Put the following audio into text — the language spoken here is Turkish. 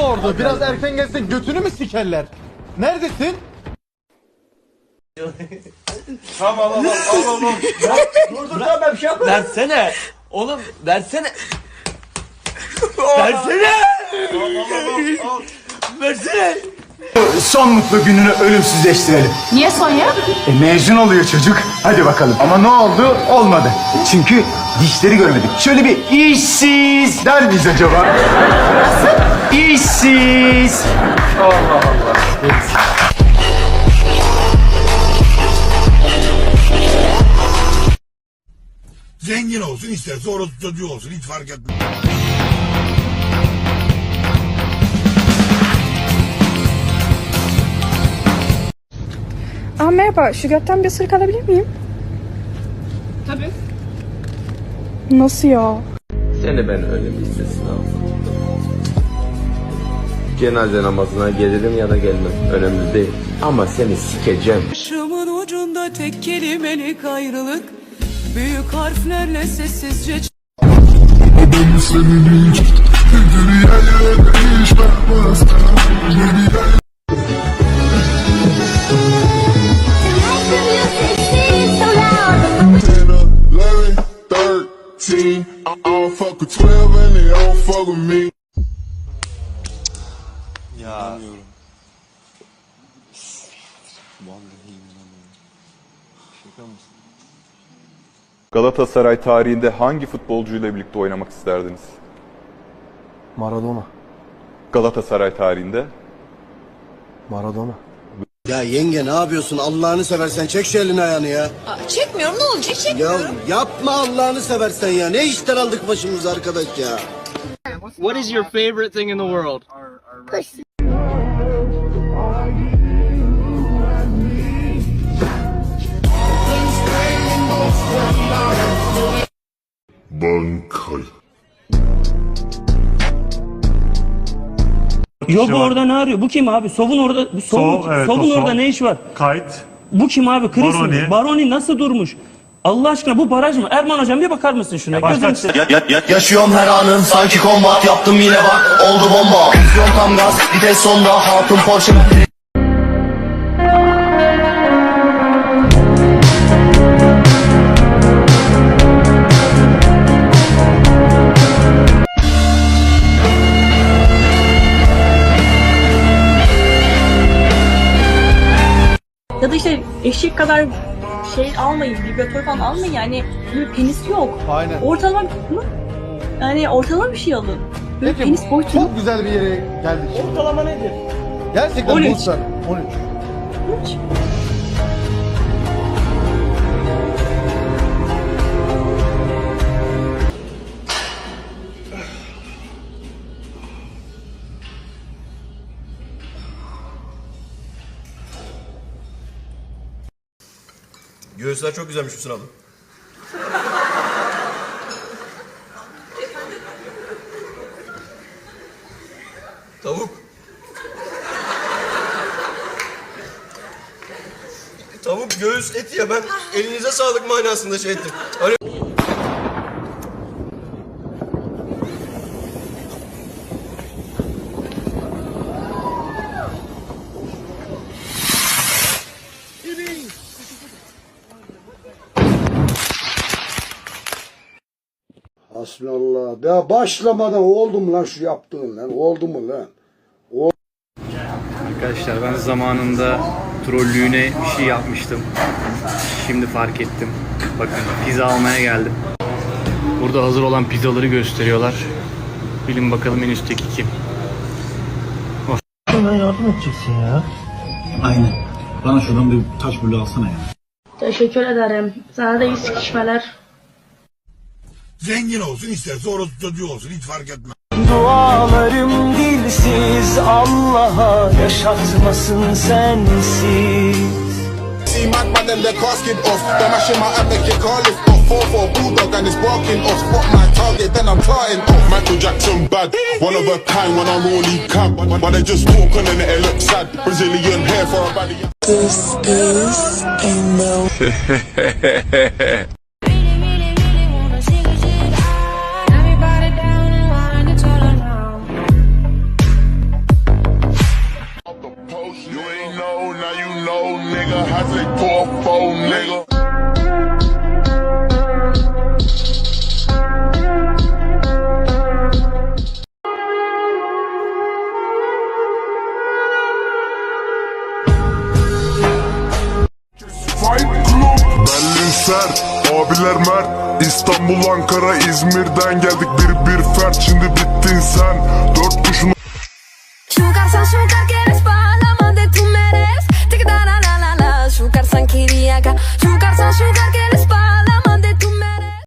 orada. Biraz erken gelsen götünü mü sikerler? Neredesin? Versene. Oğlum versene. versene. versene. Son mutlu gününü ölümsüzleştirelim. Niye Sonya? E, mezun oluyor çocuk. Hadi bakalım. Ama ne oldu? Olmadı. Çünkü dişleri görmedik. Şöyle bir işsiz der miyiz acaba? İşsiz. Zengin olsun isterse orası çocuğu olsun hiç fark etmez. Aa merhaba, şu gökten bir ısırık alabilir miyim? Tabii. Nasıl ya? Seni ben öyle mi istisnam? Cenaze namazına gelirim ya da gelmem. Önemli değil. Ama seni sikeceğim. Başımın ucunda tek kelimelik ayrılık Büyük harflerle sessizce Larry, 13, I don't fuck with 12 and they don't fuck with me. Galatasaray tarihinde hangi futbolcuyla birlikte oynamak isterdiniz? Maradona. Galatasaray tarihinde. Maradona. Ya yenge ne yapıyorsun? Allah'ını seversen çek şu elini ayağını ya. Çekmiyorum ne olacak? Çek. Ya yapma Allah'ını seversen ya. Ne işler aldık başımıza arkadaş ya. What is your favorite thing in the world? Yok orada ne arıyor? Bu kim abi? Sovun orada. Bu Sovun, Sov, evet, Sovun o Sov. orada ne iş var? Kayıt. Bu kim abi? Chris mi? Baroni. Baroni nasıl durmuş? Allah aşkına bu baraj mı? Erman hocam bir bakar mısın şuna? Başlat. Gözünü seveyim. Yaşıyorum her anın sanki kombat yaptım yine bak oldu bomba. Vizyon tam gaz vites sonda hatun Porsche. Ya da işte eşek kadar şey almayın, vibratör falan almayın yani. Böyle penis yok. Aynen. Ortalama mı? Yani ortalama bir şey alın. Böyle Peki, penis boyutu Çok güzel bir yere geldik şimdi. Ortalama nedir? Gerçekten 13. Bursa. 13. hiç. Göğüsler çok güzelmiş Hüsnü abi. Tavuk. Tavuk göğüs eti ya ben elinize sağlık manasında şey ettim. Hani Hasbinallah. Ya başlamadan oldu mu lan şu yaptığın lan? Oldu mu lan? Arkadaşlar ben zamanında trollüğüne bir şey yapmıştım. Şimdi fark ettim. Bakın pizza almaya geldim. Burada hazır olan pizzaları gösteriyorlar. Bilin bakalım en üstteki kim? Teşekkür ederim. Sana da iyi sıkışmalar. Zengin olsun isterse orası çocuğu olsun hiç fark etmez. Dualarım dilsiz Allah'a yaşatmasın sensiz See my man them their casket off. They're mashing my app like your car lift off. 4 4 bulldog and it's barking off. Spot my target, then I'm charting off. Michael Jackson bad, one of a kind when I'm only camp. But they just walk on and it look sad. Brazilian hair for a body. Phone, nigga. Berlin sert, abiler mert. İstanbul, Ankara, İzmir'den geldik. Bir bir fert. Şimdi bittin sen, dört kuşun Sugar san sugar 난 실감게